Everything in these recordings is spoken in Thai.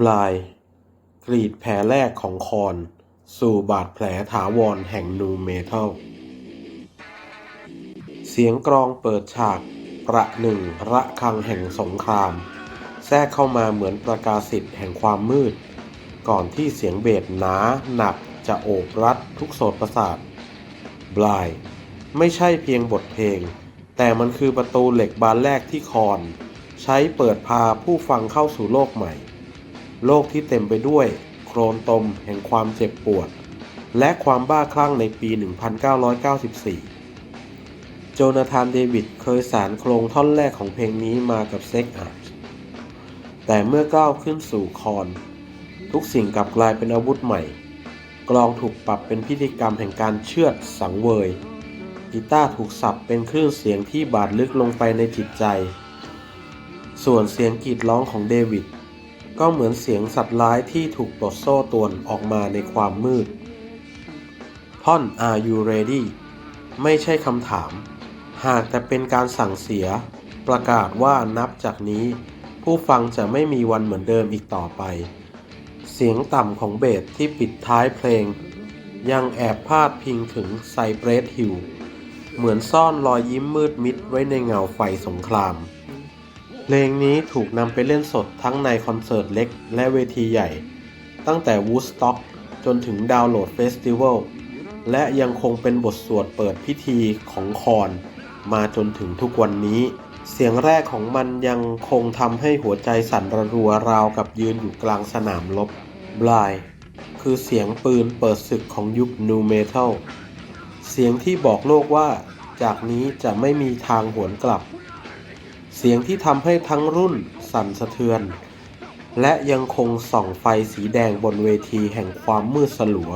บลาย กรีดแผลแรกของคอน สู่บาดแผลถาวรแห่งนูเมทัล เสียงกรองเปิดฉากประหนึ่งระฆังแห่งสงคราม แทรกเข้ามาเหมือนประกาศสิทธิ์แห่งความมืด ก่อนที่เสียงเบสหนาหนักจะโอบรัดทุกโสตประสาทบลายไม่ใช่เพียงบทเพลง แต่มันคือประตูเหล็กบานแรกที่คอน ใช้เปิดพาผู้ฟังเข้าสู่โลกใหม่ โลกที่เต็มไปด้วย โครนตมแห่งความเจ็บปวด และความบ้าคลั่งในปี 1994 โจนาธานเดวิดเคยสารโครงท่อนแรกของเพลงนี้มากับเซ็กอาร์แต่เมื่อก้าวขึ้นสู่คอน ทุกสิ่งกลับกลายเป็นอาวุธใหม่ กลองถูกปรับเป็นพิธีกรรมแห่งการเชือดสังเวย กีตาร์ถูกสับเป็นคลื่นเสียงที่บาดลึกลงไปในจิตใจ ส่วนเสียงกรีดร้องของเดวิด ก็เหมือนเสียงสัตว์ร้ายที่ถูกปลดโซ่ตวนออกมาในความมืด ท่อน Are you ready ไม่ใช่คำถาม หากแต่เป็นการสั่งเสีย ประกาศว่านับจากนี้ ผู้ฟังจะไม่มีวันเหมือนเดิมอีกต่อไป เสียงต่ำของเบสที่ปิดท้ายเพลง ยังแอบพาดพิงถึงไซเบรสฮิลเหมือนซ่อนรอยยิ้มมืดมิดไว้ในเงาไฟสงคราม เพลงนี้ถูกนำไปเล่นสดทั้งในคอนเสิร์ตเล็กและเวทีใหญ่ ตั้งแต่ Woodstock จนถึงดาวน์โหลดเฟสติวัลและยังคงเป็นบทสวดเปิดพิธีของคอน มาจนถึงทุกวันนี้ เสียงแรกของมันยังคงทำให้หัวใจสั่นระรัวราวกับยืนอยู่กลางสนามรบบลายคือเสียงปืนเปิดศึกของยุคนูเมทัลเสียงที่บอกโลกว่า จากนี้จะไม่มีทางหวนกลับ เสียงที่ทำให้ทั้งรุ่นสั่นสะเทือน และยังคงส่องไฟสีแดงบนเวทีแห่งความมืดสลัว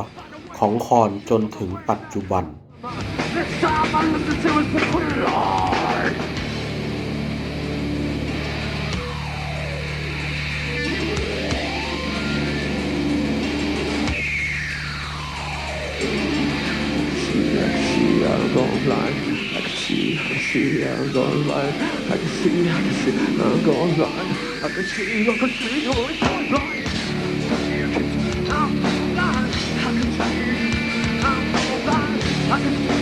ของคอนจนถึงปัจจุบัน This time I listen to see, I can see, I'm going blind. I can see, I can see, I'm going blind. I can see, I can see, I'm going blind. I can see, I'm blind. I can see, I'm blind. I can see.